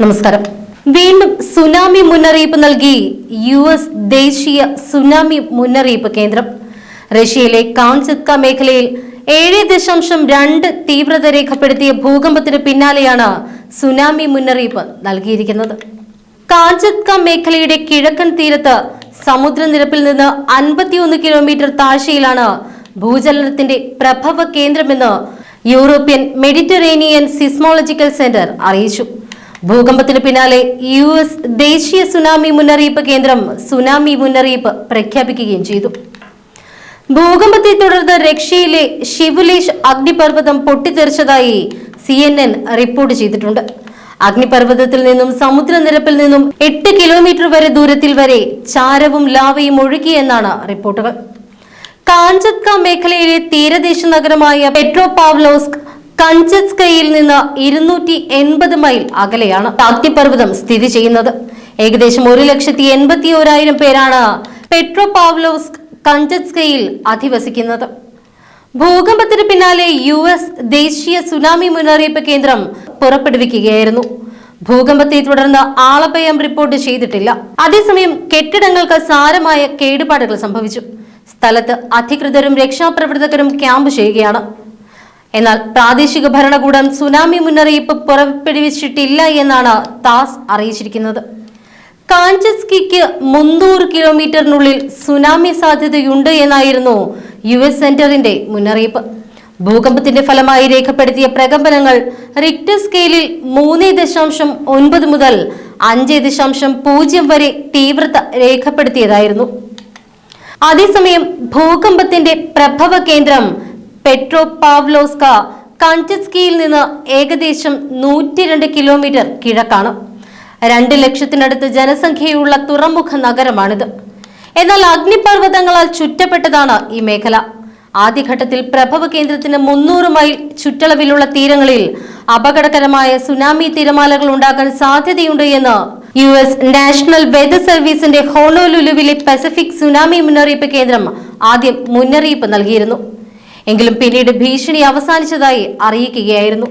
നമസ്കാരം. വീണ്ടും സുനാമി മുന്നറിയിപ്പ് നൽകി യു എസ് ദേശീയ സുനാമി മുന്നറിയിപ്പ് കേന്ദ്രം. റഷ്യയിലെ കാൺസിത്ക മേഖലയിൽ ഏഴ് ദശാംശം രണ്ട് തീവ്രത രേഖപ്പെടുത്തിയ ഭൂകമ്പത്തിന് പിന്നാലെയാണ് സുനാമി മുന്നറിയിപ്പ് നൽകിയിരിക്കുന്നത്. കാഞ്ചത്ക മേഖലയുടെ കിഴക്കൻ തീരത്ത് സമുദ്രനിരപ്പിൽ നിന്ന് അൻപത്തിയൊന്ന് കിലോമീറ്റർ താഴ്ചയിലാണ് ഭൂചലനത്തിന്റെ പ്രഭവ കേന്ദ്രമെന്ന് യൂറോപ്യൻ മെഡിറ്ററേനിയൻ സിസ്മോളജിക്കൽ സെന്റർ അറിയിച്ചു. ഭൂകമ്പത്തിന് പിന്നാലെ യു എസ് ദേശീയ സുനാമി മുന്നറിയിപ്പ് കേന്ദ്രം സുനാമി മുന്നറിയിപ്പ് പ്രഖ്യാപിക്കുകയും ചെയ്തു. ഭൂകമ്പത്തെ തുടർന്ന് റഷ്യയിലെ ഷിവുലേഷ് അഗ്നിപർവതം പൊട്ടിത്തെറിച്ചതായി സി എൻ എൻ റിപ്പോർട്ട് ചെയ്തിട്ടുണ്ട്. അഗ്നിപർവതത്തിൽ നിന്നും സമുദ്രനിരപ്പിൽ നിന്നും എട്ട് കിലോമീറ്റർ വരെ ദൂരത്തിൽ വരെ ചാരവും ലാവയും ഒഴുകിയെന്നാണ് റിപ്പോർട്ടുകൾ. കാഞ്ചത്ക മേഖലയിലെ തീരദേശ നഗരമായ പെട്രോപാവ്ലോസ്ക് കഞ്ചത്സ്കയിൽ നിന്ന് ഇരുന്നൂറ്റി എൺപത് മൈൽ അകലെയാണ് അഗ്നിപർവതം സ്ഥിതി ചെയ്യുന്നത്. ഏകദേശം ഒരു ലക്ഷത്തി എൺപത്തി ഓരായിരം പേരാണ് പെട്രോപാവ്ലോസ്ക് കഞ്ചത്സ്കയിൽ അധിവസിക്കുന്നത്. ഭൂകമ്പത്തിന് പിന്നാലെ യു എസ് ദേശീയ സുനാമി മുന്നറിയിപ്പ് കേന്ദ്രം പുറപ്പെടുവിക്കുകയായിരുന്നു. ഭൂകമ്പത്തെ തുടർന്ന് ആളഭയം റിപ്പോർട്ട് ചെയ്തിട്ടില്ല. അതേസമയം കെട്ടിടങ്ങൾക്ക് സാരമായ കേടുപാടുകൾ സംഭവിച്ചു. സ്ഥലത്ത് അധികൃതരും രക്ഷാപ്രവർത്തകരും ക്യാമ്പ് ചെയ്യുകയാണ്. എന്നാൽ പ്രാദേശിക ഭരണകൂടം സുനാമി മുന്നറിയിപ്പ് പുറപ്പെടുവിച്ചിട്ടില്ല എന്നാണ് താസ് അറിയിച്ചിരിക്കുന്നത്. കാഞ്ചസ്കിക്ക് മുന്നൂറ് കിലോമീറ്ററിനുള്ളിൽ സുനാമി സാധ്യതയുണ്ട് എന്നായിരുന്നു യു എസ് സെന്ററിന്റെ മുന്നറിയിപ്പ്. ഭൂകമ്പത്തിന്റെ ഫലമായി രേഖപ്പെടുത്തിയ പ്രകമ്പനങ്ങൾ റിക്ടർ സ്കെയിലിൽ മൂന്ന് ദശാംശം ഒൻപത് മുതൽ അഞ്ച് ദശാംശം പൂജ്യം വരെ തീവ്രത രേഖപ്പെടുത്തിയതായിരുന്നു. അതേസമയം ഭൂകമ്പത്തിന്റെ പ്രഭവ കേന്ദ്രം പെട്രോ പാവ്ലോസ്ക കൺചസ്കിയിൽ നിന്ന് ഏകദേശം നൂറ്റി രണ്ട് കിലോമീറ്റർ കിഴക്കാണ്. രണ്ട് ലക്ഷത്തിനടുത്ത് ജനസംഖ്യയുള്ള തുറമുഖ നഗരമാണിത്. എന്നാൽ അഗ്നിപർവതങ്ങളാൽ ചുറ്റപ്പെട്ടതാണ് ഈ മേഖല. ആദ്യഘട്ടത്തിൽ പ്രഭവ കേന്ദ്രത്തിന് മുന്നൂറ് മൈൽ ചുറ്റളവിലുള്ള തീരങ്ങളിൽ അപകടകരമായ സുനാമി തിരമാലകൾ ഉണ്ടാകാൻ സാധ്യതയുണ്ട് എന്ന് യു എസ് നാഷണൽ വെതർ സർവീസിന്റെ ഹോണോലുലുവിലെ പസഫിക് സുനാമി മുന്നറിയിപ്പ് കേന്ദ്രം ആദ്യം മുന്നറിയിപ്പ് നൽകിയിരുന്നു. എങ്കിലും പിന്നീട് ഭീഷണി അവസാനിച്ചതായി അറിയിക്കുകയായിരുന്നു.